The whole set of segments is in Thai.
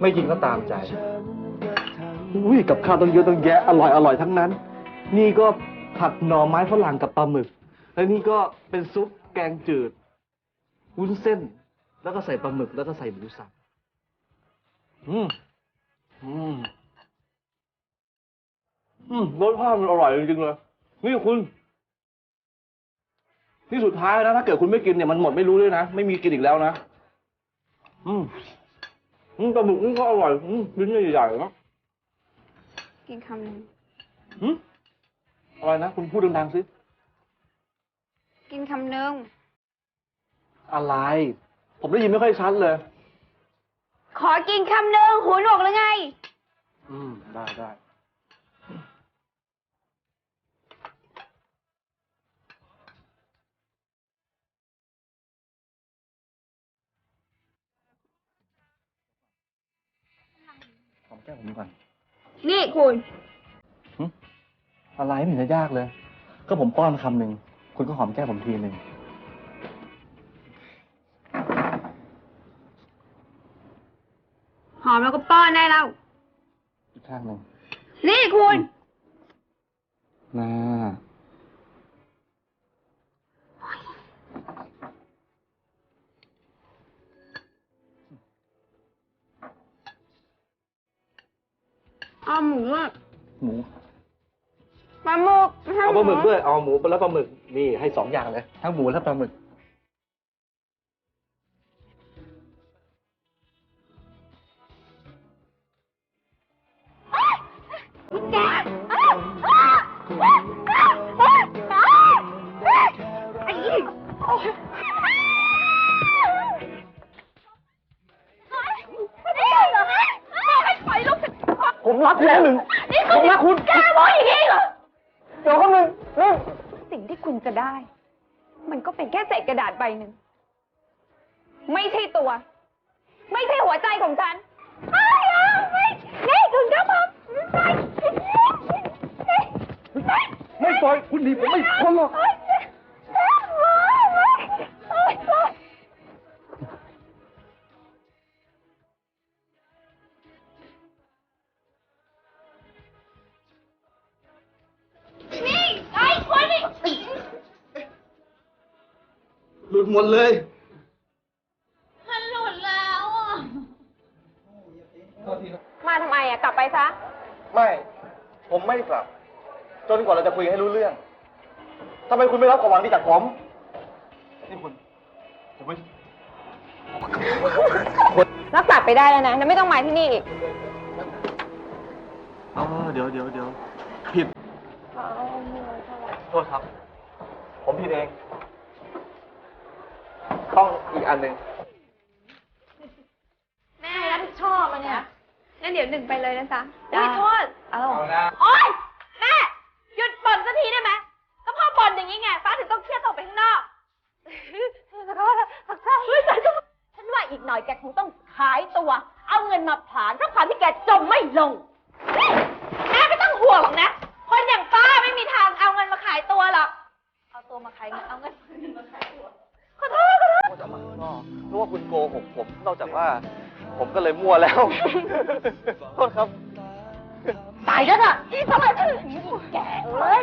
ไม่จริงก็ตามใจ อุ้ยกับข้าวต้องเยอะต้องแยะอร่อยอร่อยทั้งนั้น นี่ก็ผัดหน่อไม้ฝรั่งกับปลาหมึก แล้วนี่ก็เป็นซุปแกงจืดวุ้นเส้น แล้วก็ใส่ปลาหมึกแล้วก็ใส่หมูสับอืมอืมอืมรสชาติมันอร่อยจริงๆเลย นี่คุณนี่สุดท้ายนะ ถ้าเกิดคุณไม่กินเนี่ยมันหมดไม่รู้ด้วยนะ ไม่มีกินอีกแล้วนะ อืม อืมปลาหมึกนี่ก็อร่อยอืมชิ้นใหญ่ๆนะกินคำหนึ่งหืมอะไรนะ คุณพูดดังๆสิ กินคำหนึ่งอะไร ผมได้ยินไม่ค่อยชัดเลย ขอกินคำหนึ่งหูหนวกหรือไง อืม ได้ได้ แก้มผมก่อน นี่คุณหึอะไรไม่เห็นจะยากเลย ก็ผมป้อนคำหนึ่ง คุณก็หอมแก้มผมทีหนึ่ง หอมแล้วก็ป้อนได้แล้ว อีกข้างหนึ่ง นี่คุณ น่า เอาหมูอะหมูปลาหมึกเอาปลาหมึกด้วยเอาหมูแล้วปลาหมึกนี่ให้สองอย่างเลยทั้งหมูและปลาหมึกแก บหนึ่ง ไม่ใช่ตัว ไม่ใช่หัวใจของฉันไม่เอาไม่นี่คุณเจ้าของไม่ไม่ปล่อยคุณหนีผมไม่พ้นหรอก หลุดหมดเลยมันหลุดแล้วอะ มาทำไมอะ กลับไปซะ ไม่ ผมไม่กลับ จนกว่าเราจะคุยให้รู้เรื่องทำไมคุณไม่รับของหวังดีจากผมนี่คุณ ผมไม่แล้วกลับไปได้แล้วนะแล้วไม่ต้องมาที่นี่อีกเออเดี๋ยวเดี๋ยวเดี๋ยวผิด โทษครับ ผมผิดเอง ต้องอีกอันหนึ่งแม่รับผิดชอบอะเนี่ย งั้นเดี๋ยวหนึ่งไปเลยนะจ๊ะได้ อุ้ยโทษ เอาโอ๊ย แม่ หยุดบ่นสักทีได้ไหมก็พ่อบ่นอย่างนี้ไง ฟ้าถึงต้องเครียดออกไปข้างนอกแล้วก็พักใจเฮ้ยแต่ก็ฉันว่าอีกหน่อยแกคงต้องขายตัว เอาเงินมาผลานเพราะความที่แกจมไม่ลงนี่แม่ไม่ต้องห่วงหรอกนะ คนอย่างป้าไม่มีทางเอาเงินมาขายตัวหรอก เอาตัวมาขายเงิน เอาเงินมาขายตัว ขอโทษขอโทษว่าจะมาข้างนอกรู้ว่าคุณโกหกผม นอกจากว่า ผมก็เลยมั่วแล้ว โทษครับ ตายแล้วน่ะอีทำไมถึงแกเอ้ย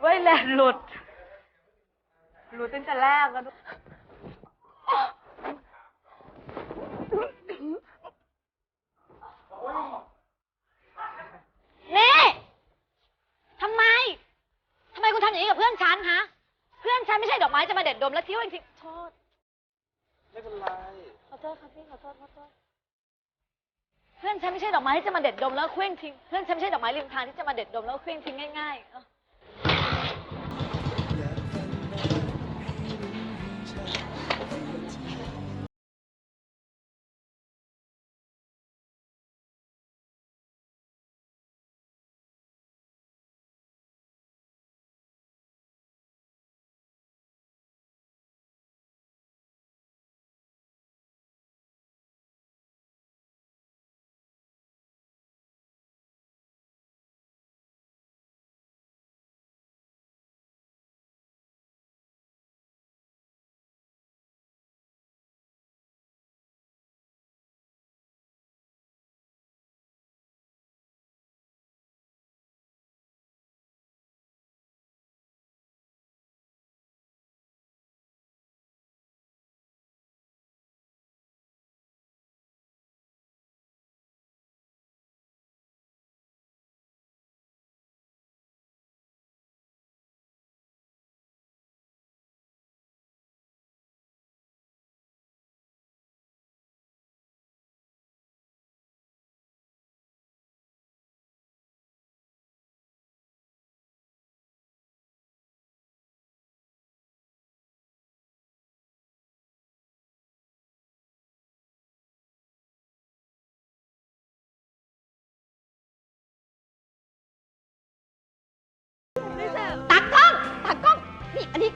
ไว้แหละหลุด หลุดตั้งแต่แรกแล้วด้วย นี่ทำไม ทำไมคุณทำอย่างนี้กับเพื่อนฉันฮะ เพื่อนฉันไม่ใช่ดอกไม้จะมาเด็ดดมแล้วทิ้งไว้ทิ้งโทษ ไม่เป็นไร ขอโทษครับพี่ขอโทษขอโทษเพื่อนฉันไม่ใช่ดอกไม้ที่จะมาเด็ดดมแล้วเคว้งทิ้ง เพื่อนฉันไม่ใช่ดอกไม้ริมทางที่จะมาเด็ดดมแล้วเคว้งทิ้งง่ายๆ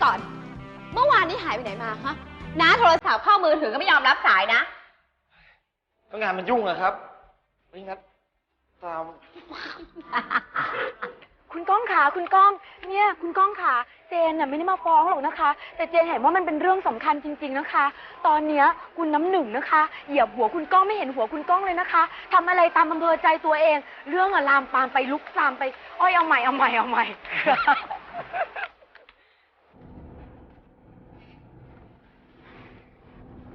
ก่อน เมื่อวานนี้หายไปไหนมาฮะน้าโทรศัพท์เข้ามือถือก็ไม่ยอมรับสายนะ ก็งานมันยุ่งอะครับไม่งั้นตาม คุณก้องขาคุณก้อง เนี่ย คุณก้องขาเจนน่ะไม่ได้มาฟ้องหรอกนะคะ แต่เจนเห็นว่ามันเป็นเรื่องสำคัญจริง ๆนะคะ ตอนเนี้ยคุณน้ำหนึ่งนะคะ เหยียบหัวคุณก้องไม่เห็นหัวคุณก้องเลยนะคะทำอะไรตามอำเภอใจตัวเอง เรื่องอะลามปามไปลุกลามไป อ้อยเอาใหม่เอาใหม่เอาใหม่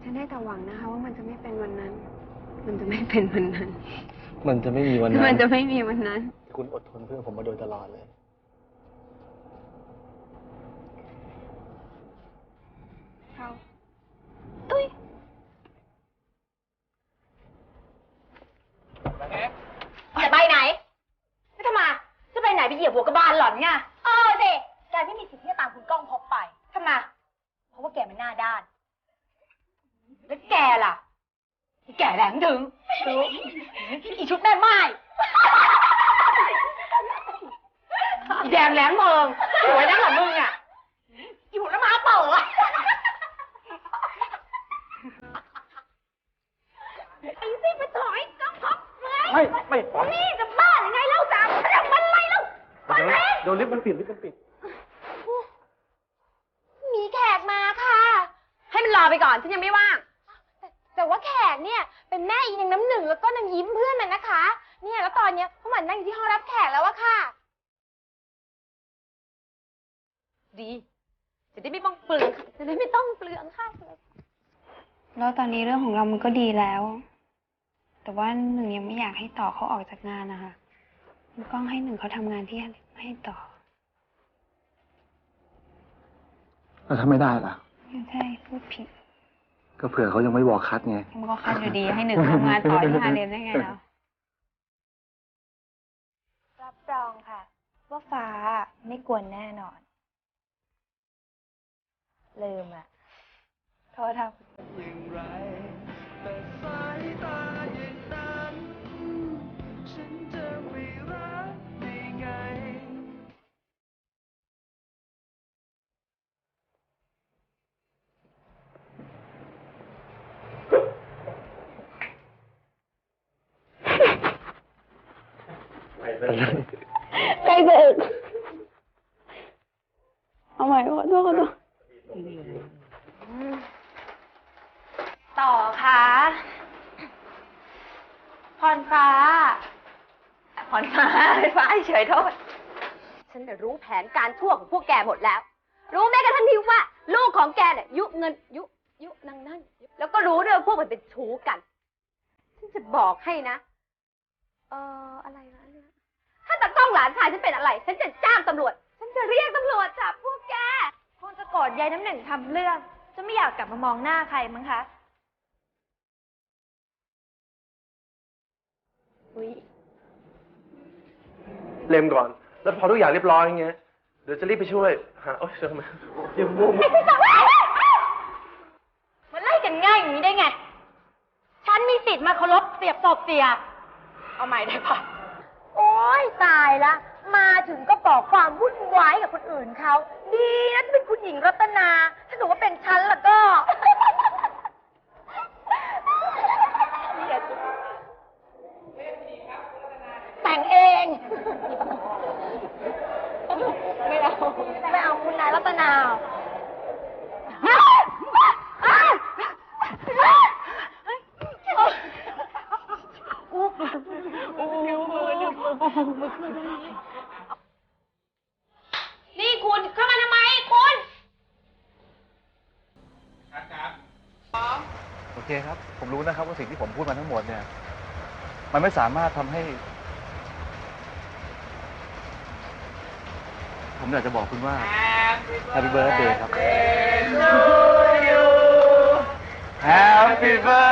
ฉันได้แต่หวังนะคะ ว่ามันจะไม่เป็นวันนั้น มันจะไม่เป็นวันนั้น มันจะไม่มีวันนั้น มันจะไม่มีวันนั้น คุณอดทนเพื่อผมมาโดยตลอดเลยเราตุ้ยจะไปไหน ไม่ทำไมจะไปไหนไปเหยียบหัวกระบาลหล่อนไงเออสิแกไม่มีสิทธิ์ที่จะตามคุณก้องพบไปทำไมเพราะว่าแกมันหน้าด้าน แล้วแกล่ะอีแกแหลงถึงรู้อีชุดแม่ไม้อีแดงแหลงเมืองสวยนักเหรอมึงอะอีหัวน้ำม้าเป่าอะไอ้สิไปถอยก้องพบเลยไม่ไม่ปล่อยนี่จะบ้าหรือไงเล่าสามเรื่องมันอะไรเล่าไปเดี๋ยวเลยเดี๋ยวลิฟต์มันปิดลิฟต์มันปิดมีแขกมาค่ะ ให้มันรอไปก่อนฉันยังไม่ว่าง แต่แต่ว่าแขก เนี่ยเป็นแม่อีนางน้ำหนึ่งแล้วก็นางยิ้มเพื่อนมันนะคะ เนี่ยแล้วตอนเนี้ยพวกมันนั่งอยู่ที่ห้องรับแขกแล้วอะค่ะ ดี จะได้ไม่ต้องเปลืองจะได้ไม่ต้องเปลืองค่ะแล้วตอนนี้เรื่องของเรามันก็ดีแล้ว แต่ว่าหนึ่งยังไม่อยากให้ต่อเขาออกจากงานนะคะคุณก้องให้หนึ่งเขาทำงานที่ให้ต่อแล้วถ้าไม่ได้ล่ะ ไม่ใช่พูดผิด ก็เผื่อเขายังไม่บอกคัดไง มันก็คัดอยู่ดีให้หนึ่งทำงานต่อที่ฮาเร็มได้ไงเนาะรับรองค่ะ ว่าฟ้าไม่กวนแน่นอน ลืมอะโทษค่ะ ใครเบิกเอาใหม่ขอโทษขอโทษต่อค่ะพรฟ้า พรฟ้าฟ้าเฉยโทษ ฉันน่ะรู้แผนการชั่วของพวกแกหมดแล้ว รู้แม้กระทั่งที่ว่า ลูกของแกเนี่ยยุเงินยุยุนางนั่น แล้วก็รู้ด้วยว่าพวกมันเป็นชู้กัน ฉันจะบอกให้นะ เอ่ออะไรวะ ถ้าตะกล้องหลานชายฉันเป็นอะไร ฉันจะจ้างตำรวจ ฉันจะเรียกตำรวจจับพวกแก คงจะโกรธยายน้ำหนึ่งทำเรื่อง จะไม่อยากกลับมามองหน้าใครมั้งคะเล็มก่อน แล้วพอทุกอย่างเรียบร้อยอย่างเงี้ย เดี๋ยวจะรีบไปช่วยหาโอ๊ยเจอมายังม่วงมันไล่กันง่ายอย่างนี้ได้ไง ฉันมีสิทธิ์มาเคารพเสียบศพเสีย เอาใหม่ได้ปะ โอ๊ยตายละ มาถึงก็บอกความวุ่นวายกับคนอื่นเขา ดีนะที่เป็นคุณหญิงรัตนา ถ้าหนูว่าเป็นฉันแล้วก็ แต่งเอง ไม่เอา ไม่เอาคุณนายรัตนา นี่คุณเข้ามาทำไมคุณโอเคครับ ผมรู้นะครับว่าสิ่งที่ผมพูดมาทั้งหมดเนี่ย มันไม่สามารถทำให้ ผมอยากจะบอกคุณว่า Happy Birthday ครับ Happy Birthday